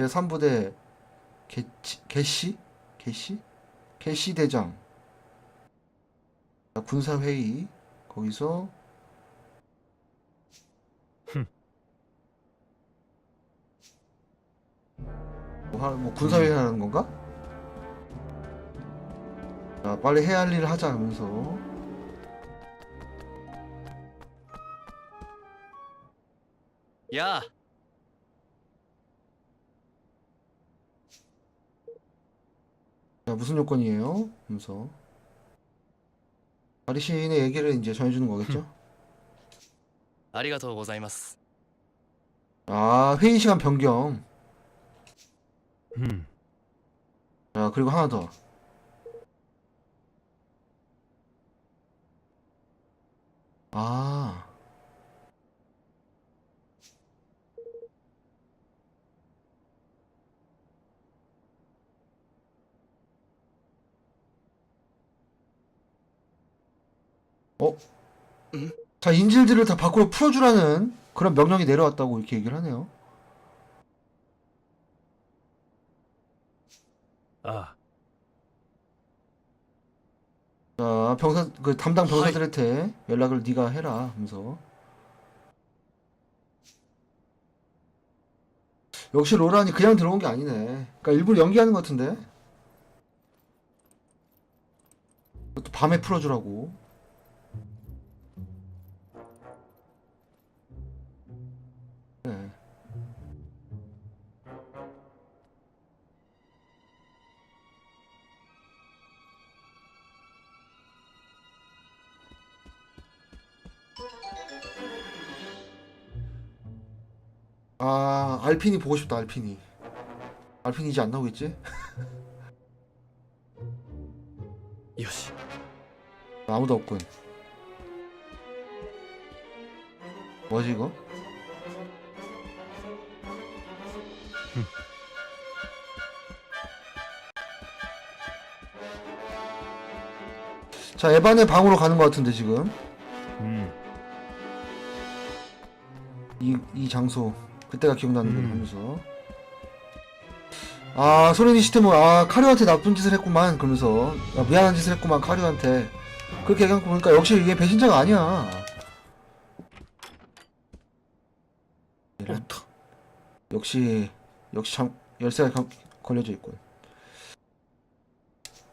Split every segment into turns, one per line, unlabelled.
제3부대 개치, 개시? 개시? 개시 대장 자, 군사회의 거기서 뭐, 하- 뭐 군사회의 하는 건가? 자, 빨리 해야 할 일을 하자 하면서
야,
자, 무슨 요건이에요? 하면서 아리신의 얘기를 이제 전해주는 거겠죠?
ありがとうございます。
아, 회의 시간 변경.
うん。
자, 그리고 하나 더. 아. 어? 자, 인질들을 다 밖으로 풀어주라는 그런 명령이 내려왔다고 이렇게 얘기를 하네요.
あ
자, 병사 그 담당 병사들한테 연락을 네가 해라 하면서 역시 로란이 그냥 들어온 게 아니네. 그러니까 일부러 연기하는 것 같은데. 또 밤에 풀어주라고. 아 알핀이 보고 싶다 알핀이 알핀이 이제 안 나오겠지?
요시
아무도 없군 뭐지 이거? 자 에반의 방으로 가는 것 같은데 지금
음.
이, 이 장소 그때가 기억나는 거
음.
하면서. 아, 소련이 시스템은, 아, 카류한테 나쁜 짓을 했구만. 그러면서. 아, 미안한 짓을 했구만, 카류한테. 그렇게 얘기한 거 보니까 역시 이게 배신자가 아니야. 이런. 역시, 역시 참, 열쇠가 가- 걸려져 있군.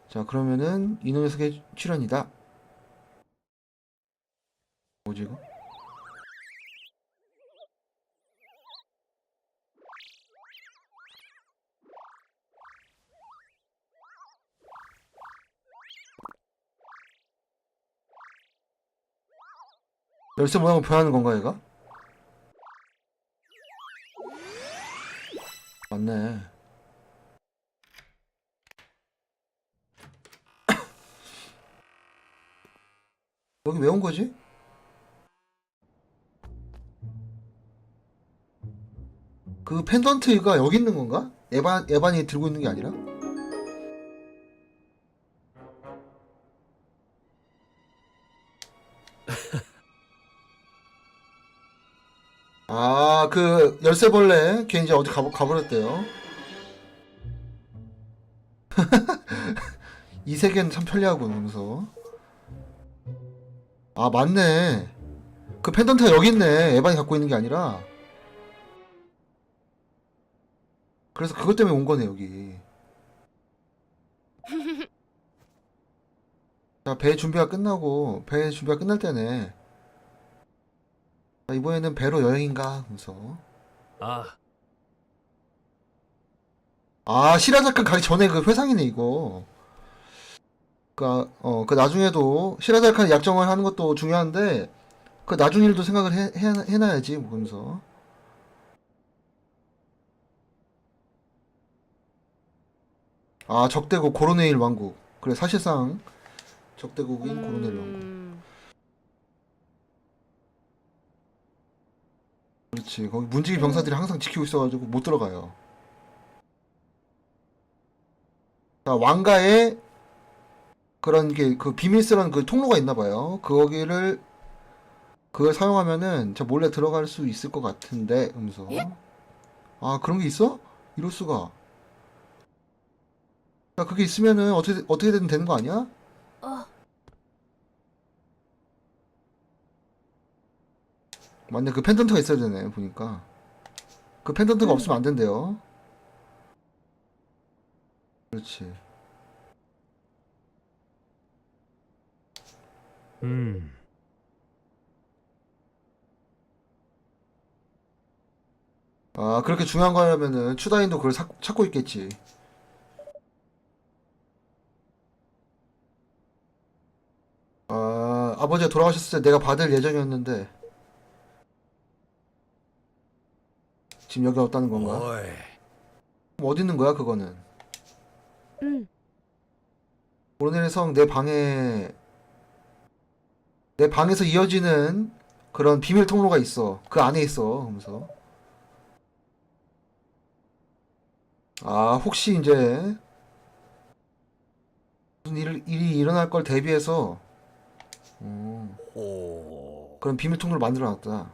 자, 그러면은, 이놈 녀석의 출연이다. 뭐지, 이거? 열쇠 모양을 표현하는 건가 얘가? 맞네 여기 왜 온 거지? 그 펜던트가 여기 있는 건가? 에반, 에반이 들고 있는 게 아니라? 아, 그 열쇠벌레 걔 이제 어디 가버, 가버렸대요. 이 세계는 참 편리하군 하면서. 아, 맞네. 그 펜던트가 여기 있네. 에반이 갖고 있는 게 아니라. 그래서 그것 때문에 온 거네, 여기. 자, 배 준비가 끝나고, 배 준비가 끝날 때네. 자, 이번에는 배로 여행인가? 하면서.
あ
아, 시라자칸 가기 전에 그 회상이네, 이거. 그, 아, 어, 그 나중에도, 시라자칸 약정을 하는 것도 중요한데, 그 나중 일도 생각을 해, 해, 해놔야지, 뭐, 그러면서. 아, 적대국 고로네일 왕국. 그래, 사실상, 적대국인 고로네일 왕국. 그렇지. 거기 문지기 병사들이 항상 지키고 있어가지고 못 들어가요. 자, 왕가에 그런 게 그 비밀스러운 그 통로가 있나 봐요. 거기를 그걸 사용하면은 저 몰래 들어갈 수 있을 것 같은데, 하면서. 아, 그런 게 있어? 이럴 수가. 야, 그게 있으면은 어떻게 어떻게든 되는 거 아니야?
아,
맞네. 그 펜던트가 있어야 되네. 보니까. 그 펜던트가 없으면 안 된대요. 그렇지.
음.
아, 그렇게 중요한 거라면은 추다인도 그걸 사- 찾고 있겠지. 아, 아버지가 돌아가셨을 때 내가 받을 예정이었는데 지금 여기 왔다는 건가? 어이, 어디 있는 거야 그거는?
응.
오르네의 성 내 방에 내 방에서 이어지는 그런 비밀 통로가 있어. 그 안에 있어. 하면서 아 혹시 이제 무슨 일, 일이 일어날 걸 대비해서 음, 그런 비밀 통로를 만들어놨다.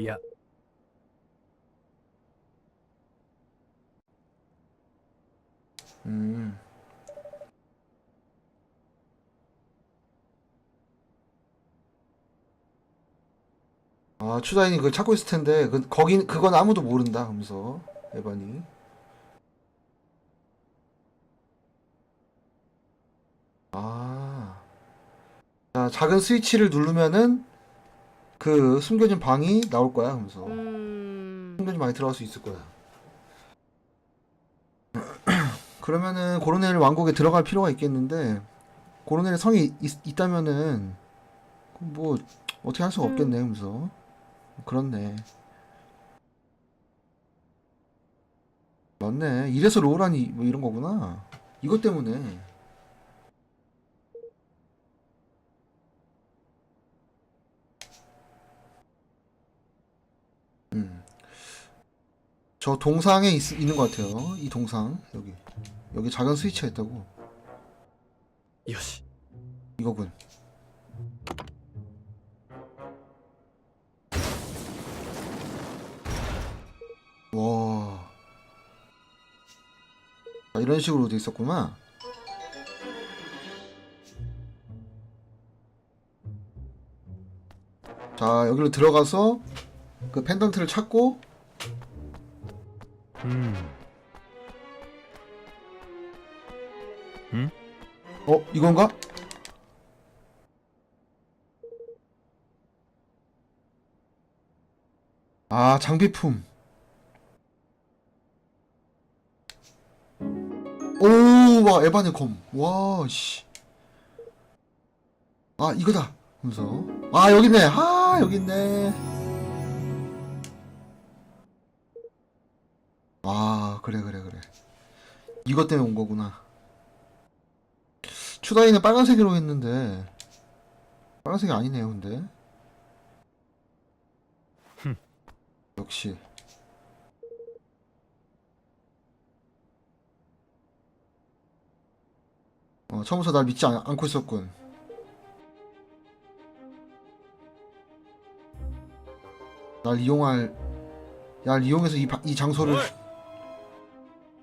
いや、
음. 아, 추다인이 그걸 찾고 있을 텐데, 그, 거긴, 그건 아무도 모른다, 하면서, 에반이. 아. 자, 작은 스위치를 누르면은, 그, 숨겨진 방이 나올 거야, 하면서.
うーん。
충분히 많이 들어갈 수 있을 거야. 그러면은 고르넬 왕국에 들어갈 필요가 있겠는데 고르넬의 성이 있, 다면은뭐 어떻게 할 수가
음.
없겠네 하면서 그렇네. 맞네. 이래서 로우란이 뭐 이런 거구나. 이것 때문에. 저 동상에 있, 있는 것 같아요. 이 동상 여기 여기 작은 스위치가 있다고
よし
이거군. 와. 아, 이런 식으로 돼 있었구나. 자, 여기로 들어가서 그 펜던트를 찾고
うん。
어, 이건가? 아, 장비품. 오, 와, 에반의 검. 와, 씨. 아, 이거다. 하면서. 아, 여기 있네. 아, 여기 있네. 아, 그래, 그래, 그래. 이것 때문에 온 거구나. 추다이는 빨간색으로 했는데 빨간색이 아니네요 근데. 역시. 어, 처음부터 날 믿지 않, 않고 있었군. 날 이용할 날 이용해서 이, 바- 이 장소를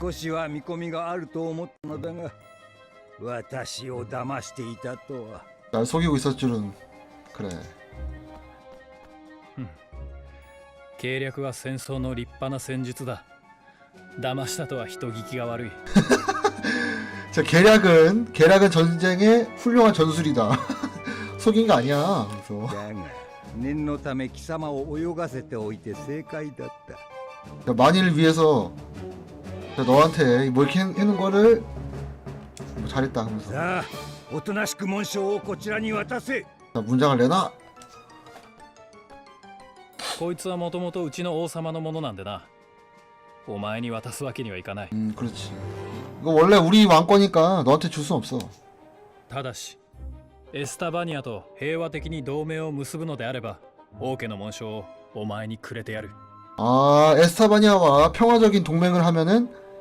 少しは見込みがあると思ったのだが私を騙していたとは
날 속이고 있을 줄은 그래
計略は戦争の立派な戦術だ。騙したとは人聞きが悪い。
자 계략은 계략은 전쟁의 훌륭한 전술이다 속인 거 아니야 그래서
だが念のため貴様を泳がせておいて正解だった
야, 만일을 위해서 자, 너한테 뭐 이렇게 해, 해놓은 거를 뭐 잘했다 하면서
さあおとなしく紋章をこちらに渡せ
자, 문장을 내놔
こいつはもともとうちの王様のものなんでな。 お前に渡すわけにはいかない
음 그렇지 이거 원래 우리 왕권이니까 너한테 줄 순 없어
ただしエスタバニアと平和的に同盟を結ぶのであれば王家の紋章をお前にくれてやる
아 에스타바니아와 평화적인 동맹을 하면은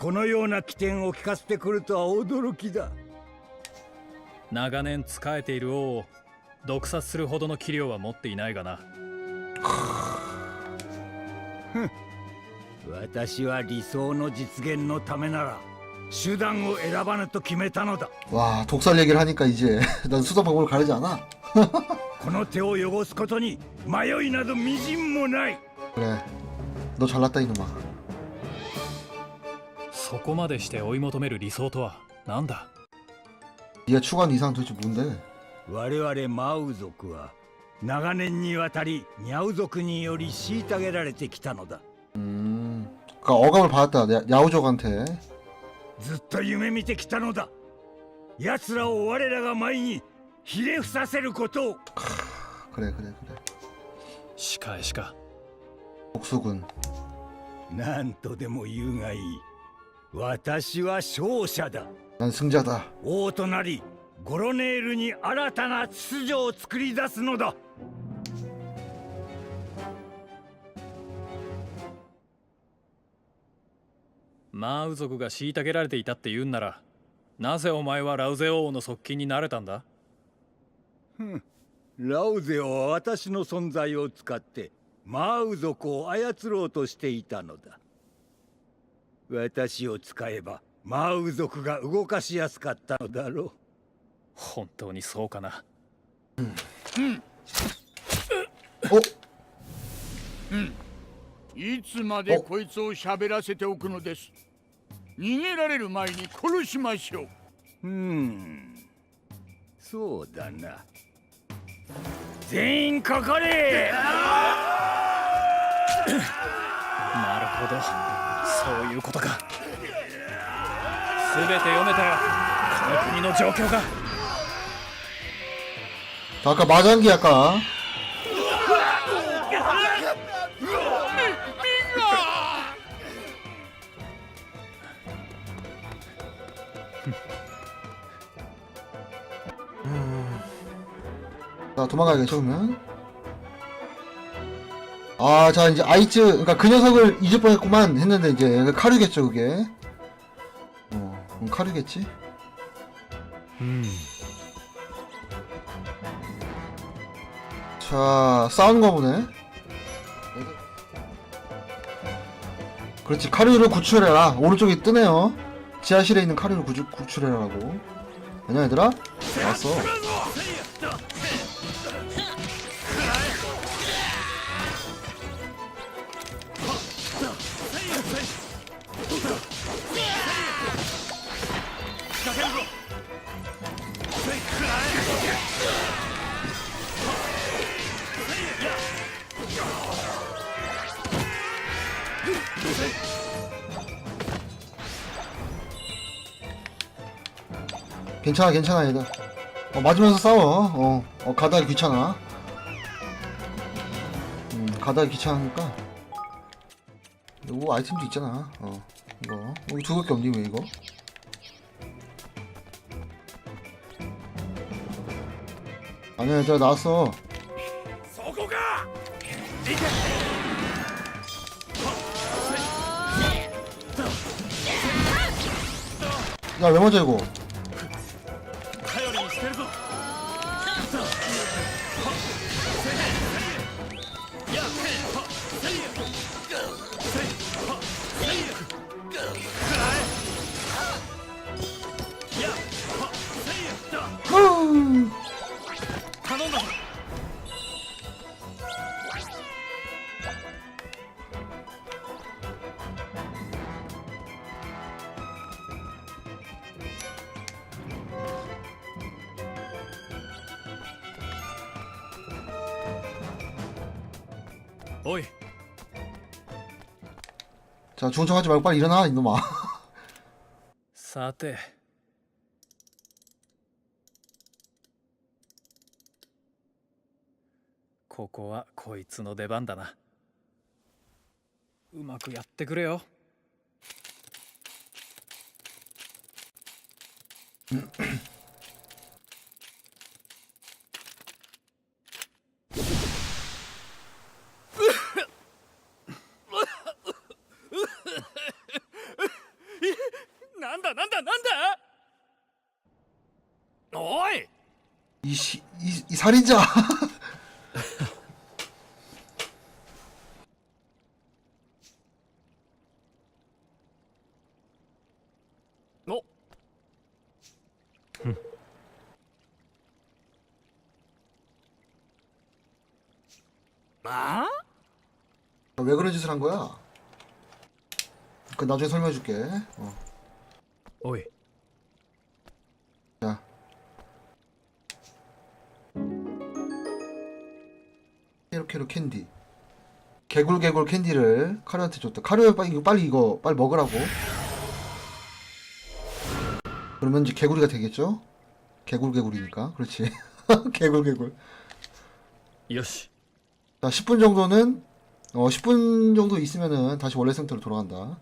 このような起点を聞かせてくるとは驚きだ
長年仕えている王を毒殺するほどの器量は持っていないがな
私は理想の実現のためなら手段を選ばぬと決めたのだ
와 독살 얘기를 하니까 이제 난 수사 방법을 가르지 않아
この手を汚すことに迷いなどみじんもない
그래 너 잘났다 이놈아
そこまでして追い求める理想とは何だ
네가 추구한 이상 도대체 뭔데
我々マウ族は長年にわたりニャウ族により虐げられてきたのだ
음 그니까 어감을 받았다 야- 야오족한테
ずっと夢見てきたのだ奴らを我らが前にひれ伏させることを
그래 그래 그래
仕返しか
복수군
何とでも言うがいい 私は勝者だ
난 승자다
王となりゴロネールに新たな秩序を作り出すのだ
マウ族が虐げられていたって言うんならなぜお前はラウゼ王の側近になれたんだ
ラウゼは私の存在を使ってマウ族を操ろうとしていたのだ 私を使えばマウ族が動かしやすかったのだろう。
本当にそうかな。
어?
いつまで
お。
こいつを喋らせておくのです。逃げられる前に殺しましょう。
うーん。そうだな。全員かかれ。
なるほどそういうことか全て読めたよこの国の状況が
자, 아까 마장기 아까 자 도망가야겠죠 그러면 아 자 이제 아이츠 그러니까 그 녀석을 잊을 뻔했구만 했는데 이제 카류겠죠 그게. 어 그럼 카류겠지? 자 싸우는 거 보네. 그렇지 카류를 구출해라. 오른쪽에 뜨네요. 지하실에 있는 카류를 구출, 구출해라라고. 안녕 얘들아? 왔어 괜찮아 괜찮아 얘들. 어, 맞으면서 싸워. 어, 어 가다가 귀찮아. 음 가다가 귀찮으니까. 이거 아이템도 있잖아. 어 이거. 여기 두 개밖에 없니 왜 이거. 아니야 얘들아 나왔어. 야왜 맞아 이거? 자 죽은 척하지 말고 빨리 일어나 이놈아
さてここはこいつの出番だなうまくやってくれよ
살인자.
어? 마? 아?
왜 그런 짓을 한 거야? 그 나중에 설명해 줄게. 어. 오이. 캐로캐로 캔디. 개굴개굴 캔디를 카루한테 줬다. 카루야 빨리 이거 빨리 이거 빨리 먹으라고. 그러면 이제 개구리가 되겠죠? 개굴개굴이니까. 그렇지. 개굴개굴. よし자 10분 정도는 어 10분 정도 있으면은 다시 원래 상태로 돌아간다.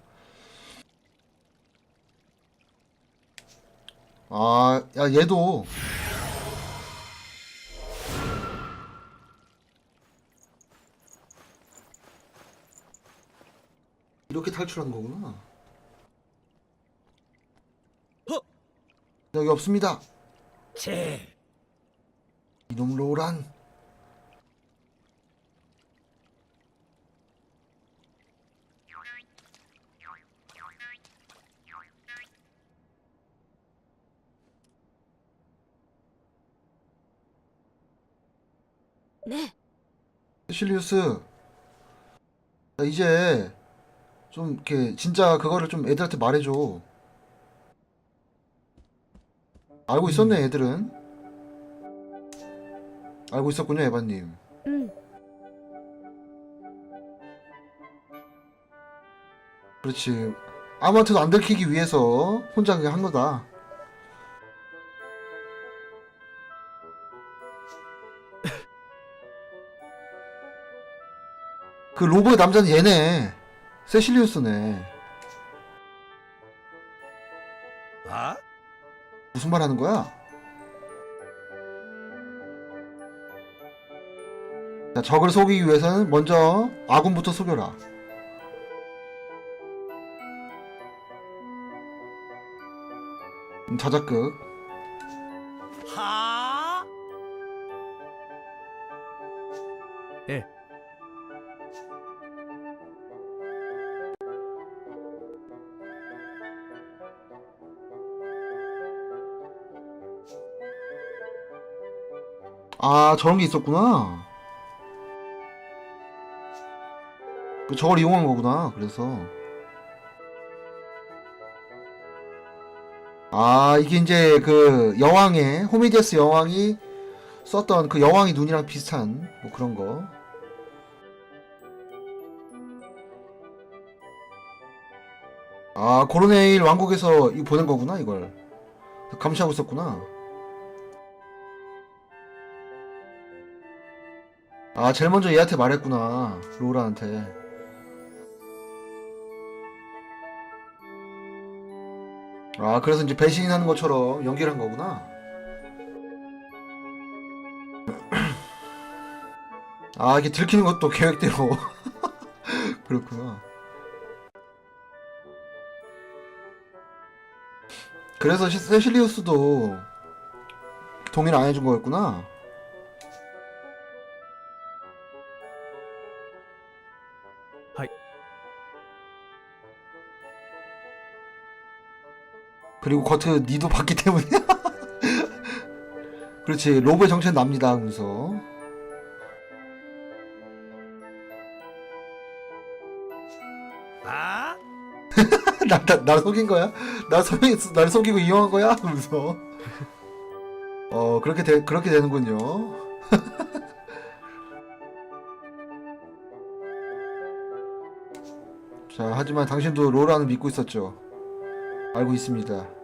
아 야 얘도 탈출하는 거구나
어?
여기 없습니다
チェ
이놈 로란
네.
실리우스 나 이제 좀 이렇게 진짜 그거를 좀 애들한테 말해줘. 알고 있었네 애들은? 알고 있었군요 에바님.
うん。
그렇지. 아무한테도 안 들키기 위해서 혼자 그냥 한 거다. 그 로버의 남자는 얘네 세실리우스네.
아?
무슨 말 하는 거야? 자, 적을 속이기 위해서는 먼저 아군부터 속여라. 음, 자작극.
하. 예.
아, 저런 게 있었구나. 그 저걸 이용한 거구나. 그래서. 아, 이게 이제 그 여왕의, 호미디어스 여왕이 썼던 그 여왕의 눈이랑 비슷한 뭐 그런 거. 아, 고르네일 왕국에서 이거 보낸 거구나, 이걸. 감시하고 있었구나. 아, 제일 먼저 얘한테 말했구나. 로라한테. 아, 그래서 이제 배신하는 것처럼 연기를 한 거구나. 아, 이게 들키는 것도 계획대로. 그렇구나. 그래서 시- 세실리우스도 동의를 안 해준 거였구나. 그리고 겉에 니도 봤기 때문이야. 그렇지. 로브의 정체는 납니다.
하면서.あ
나, 나, 나 속인 거야? 나 속, 날 속이고 이용한 거야? 하면서. 어, 그렇게 되, 그렇게 되는군요. 자, 하지만 당신도 로라는 믿고 있었죠. 알고 있습니다.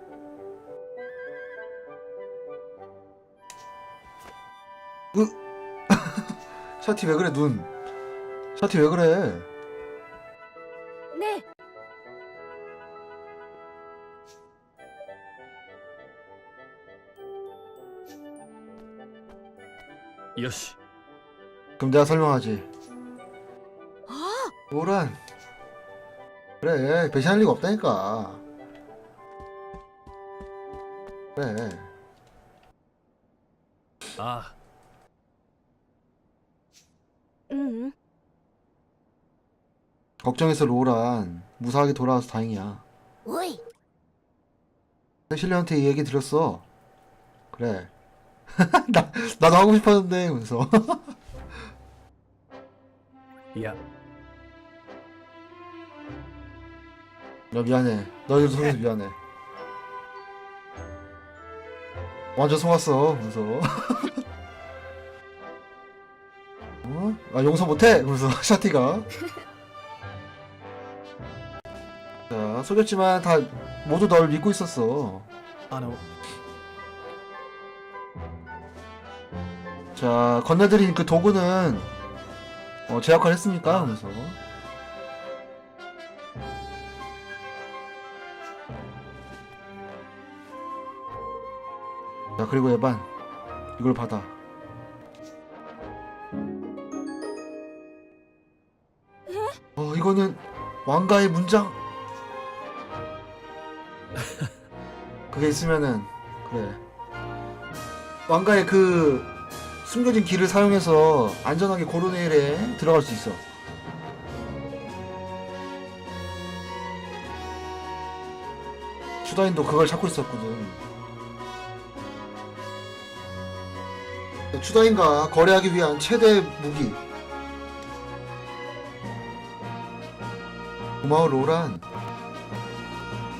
으. 샤티 왜 그래 눈? 샤티 왜 그래?
네.
요시.
그럼 내가 설명하지.
어?
아, 노란? 그래 배신할 리가 없다니까. 그래.
아.
걱정해서 로란 무사하게 돌아와서 다행이야. 오이. 실리한테 이 얘기 들었어. 그래. 나, 나도 하고 싶었는데, 그래서.
야.
야, 미안해. 너희들 속에서 미안해. 완전 속았어, 그래서. 어? 아, 용서 못해! 그래서, 샤티가. 속였지만 다 모두 널 믿고 있었어. あの자 건네드린 그 도구는 어, 제 역할 했습니까? 그래서. 자 그리고 에반 이걸 받아. 어 이거는 왕가의 문장. 그게 있으면은 그래. 왕가의 그 숨겨진 길을 사용해서 안전하게 고로네일에 들어갈 수 있어. 슈다인도 그걸 찾고 있었거든. 슈다인과 거래하기 위한 최대 무기. 고마워 로란.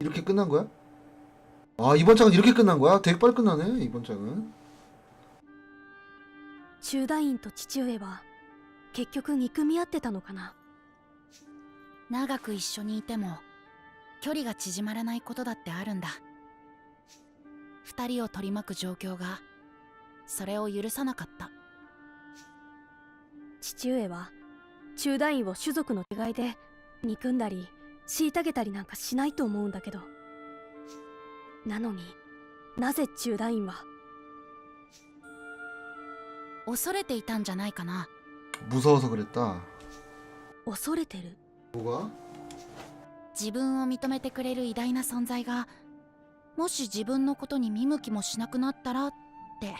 이렇게 끝난 거야? 아, 이번 장은 이렇게 끝난 거야? 되게 빨리 끝나네, 이번 장은.
中大院と父上は結局憎み合ってたのかな
長く一緒にいても距離が縮まらないことだってあるんだ二人を取り巻く状況がそれを許さなかった
父上は中大院を種族の違いで憎んだり 虐げたりなんかしないと思うんだけどなのになぜ中大院は
恐れていたんじゃないかな
무서워서 그랬다.
恐れてる
뭐가?
自分を認めてくれる偉大な存在がもし自分のことに見向きもしなくなったらって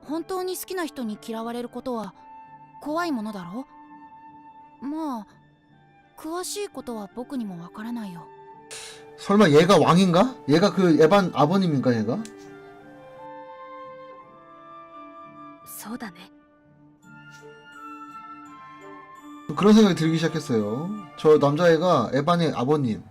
本当に好きな人に嫌われることは怖いものだろまあ 詳しいことは僕にもわからないよ
설마 얘가 왕인가? 얘가 그 에반 아버님인가, 얘가?
そうだね
그런 생각이 들기 시작했어요. 저 남자애가 에반의 아버님.